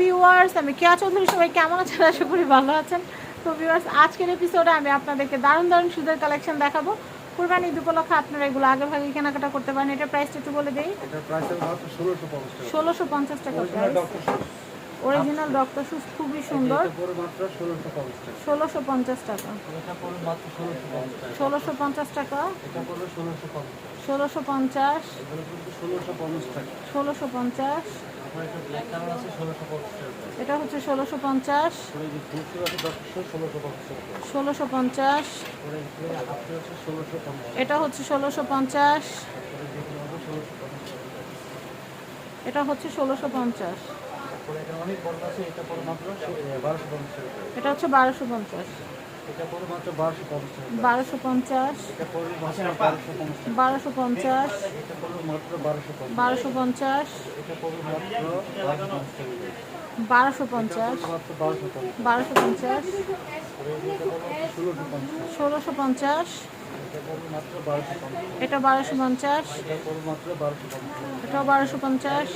Viewers আমি কেয়া চৌধুরী সবাই কেমন আছেন? আশা করি ভালো আছেন। তো ভিউয়ার্স আজকের এপিসোডে আমি আপনাদেরকে দারুণ দারুণ সুদের কালেকশন দেখাবো। কুরবানি ঈদ উপলক্ষে আপনারা এগুলো আগের ভাগে কেনাকাটা করতে পারেন। এটা প্রাইসটা একটু বলে দিই। এটার ষোলোশো পঞ্চাশ টাকা। অরিজিনাল ডক্টর শুজ খুবই সুন্দর। ষোলোশো পঞ্চাশ টাকা। ষোলোশো পঞ্চাশ টাকা। ষোলোশো পঞ্চাশ ষোলোশো পঞ্চাশ। এটা হচ্ছে ষোলোশো পঞ্চাশ। ষোলোশো পঞ্চাশ এটা হচ্ছে ষোলোশো পঞ্চাশ। এটা হচ্ছে ষোলোশো পঞ্চাশ। এটা হচ্ছে বারোশো পঞ্চাশ। বারোশো পঞ্চাশ বারোশো পঞ্চাশ। বারোশো পঞ্চাশ বারোশো পঞ্চাশ। বারোশো পঞ্চাশ ষোলোশো পঞ্চাশ এটা বারোশো পঞ্চাশ এটাও বারোশো পঞ্চাশ।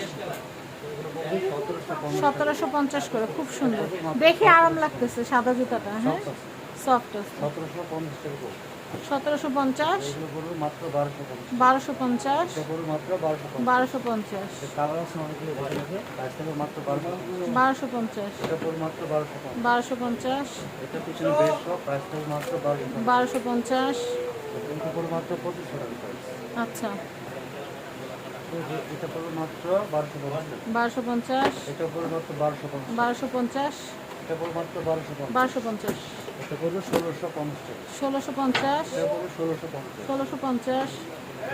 সতেরোশো পঞ্চাশ করে খুব সুন্দর দেখে আরাম লাগতেছে সাদা জুতাটা হ্যাঁ সফট সতেরোশো পঞ্চাশ বারোশো পঞ্চাশ বারোশো পঞ্চাশ বারোশো পঞ্চাশ বারোশো পঞ্চাশ বারোশো পঞ্চাশ আচ্ছা এটা পড়বে মাত্র বারোশো পঞ্চাশ টাকা বারোশো পঞ্চাশ এটা পড়বে মাত্র বারোশো পঞ্চাশ বারোশো পঞ্চাশ এটা পড়বে মাত্র বারোশো পঞ্চাশ বারোশো পঞ্চাশ এটা পড়বে ষোলোশো পঞ্চাশ টাকা ষোলোশো পঞ্চাশ এটা পড়বে ষোলোশো পঞ্চাশ ষোলোশো পঞ্চাশ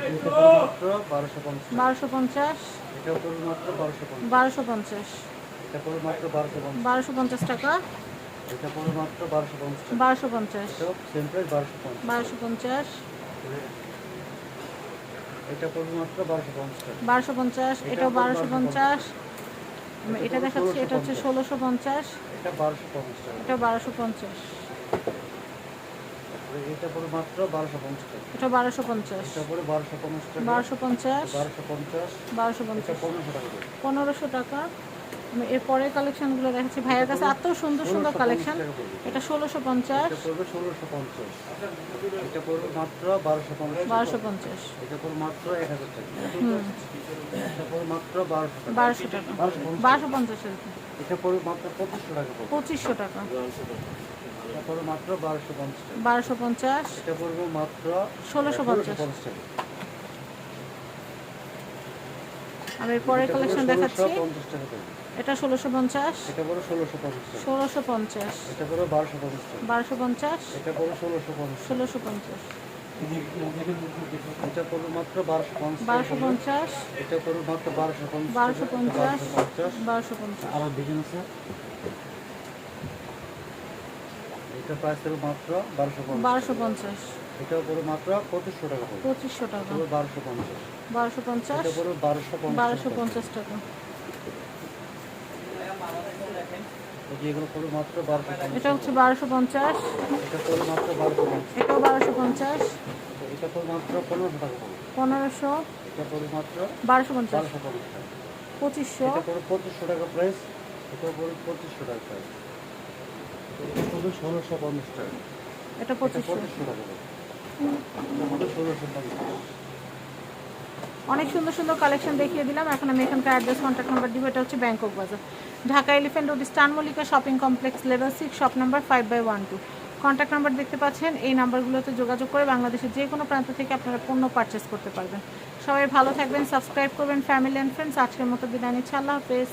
এটা পড়বে মাত্র বারোশো পঞ্চাশ বারোশো পঞ্চাশ এটা পড়বে মাত্র বারোশো পঞ্চাশ বারোশো পঞ্চাশ এটা পড়বে মাত্র বারোশো পঞ্চাশ বারোশো পঞ্চাশ টাকা এটা পড়বে মাত্র পঞ্চাশ টাকা বারোশো পঞ্চাশ এটাও সেম প্রাইস বারোশো পঞ্চাশ বারোশো পঞ্চাশ এটা পড়বে মাত্র বারোশো পঞ্চাশ টাকা বারোশো পঞ্চাশ এটাও বারোশো পঞ্চাশ এটা দেখাচ্ছি এটা হচ্ছে এটা টাকা এটা বারোশো পঞ্চাশ তারপরে এটা পড়বে মাত্র বারোশো পঞ্চাশ টাকা এটা বারোশো পঞ্চাশ এটা পড়বে বারোশো পঞ্চাশ টাকা বারোশো পঞ্চাশ বারোশো পঞ্চাশ বারোশো এটা পঞ্চাশ পনেরোশো টাকা করে। পনেরোশো টাকা আমি এর পরের কালেকশনগুলো দেখাচ্ছি। ভাইয়ের কাছে এত সুন্দর সুন্দর কালেকশন। এটা ষোলোশো পঞ্চাশ। এটা পড়বে ষোলোশো পঞ্চাশ। এটা পড়বে মাত্র বারোশো পঞ্চাশ বারোশো টাকা। বারোশো বারোশো টাকা। বারোশো পঞ্চাশ। পঁচিশশো টাকা বারোশো ষোলোশো পঞ্চাশ পঞ্চাশ টাকা আমি পরের কালেকশন দেখাচ্ছি। এটা ষোলোশো পঞ্চাশ। এটা বড় ষোলোশো পঞ্চাশ ষোলোশো পঞ্চাশ। এটা বড় বারোশো পঞ্চাশ বারোশো পঞ্চাশ। এটা বড় ষোলোশো পঞ্চাশ ষোলোশো পঞ্চাশ। এটা পড়বে মাত্র বারোশো পঞ্চাশ বারোশো পঞ্চাশ। এটা মাত্র বারোশো পঞ্চাশ বারোশো পঞ্চাশ। বারোশো পঞ্চাশ। আবার আছে। এটা প্রাইস থাকবে মাত্র বারোশো বারোশো পঞ্চাশ। এটা পড়বে মাত্র পঁচিশশো টাকা পড়বে। পঁচিশশো টাকা। পড়বে বারোশো পঞ্চাশ। বারোশো পঞ্চাশ? এটা পড়বে বারোশো পঞ্চাশ বারোশো পঞ্চাশ টাকা। এগুলো পড়বে মাত্র বারোশো এটা হচ্ছে বারোশো পঞ্চাশ। এটা পড়বে মাত্র বারোশো পঞ্চাশ। এটাও বারোশো পঞ্চাশ। এটা পড়বে মাত্র পনেরোশো টাকা পনেরোশো। এটা পড়বে মাত্র বারোশো পঞ্চাশ। বারোশো পঞ্চাশ। টাকা পঁচিশশো। এটা পড়বে পঁচিশশো টাকা প্রাইস এটা পড়বে পঁচিশশো টাকা প্রাইস ষোলোশো পঞ্চাশ টাকা এটা পঁচিশশো অনেক সুন্দর সুন্দর কালেকশন দেখিয়ে দিলাম। এখন আমি এখানকার অ্যাড্রেস কন্ট্যাক্ট নাম্বার দিব। এটা হচ্ছে Bangkok Bazar. Dhaka elephant road stun Mallika shopping complex level six shop number five by one two contact number দেখতে পাচ্ছেন। এই নাম্বারগুলোতে যোগাযোগ করে বাংলাদেশের যে কোনো প্রান্ত থেকে আপনারা পণ্য পারচেস করতে পারবেন। সবাই ভালো থাকবেন সাবস্ক্রাইব করবেন ফ্যামিলি অ্যান্ড ফ্রেন্ডস আজকের মতো বিদায় নিচ্ছি। আল্লাহ হাফেজ।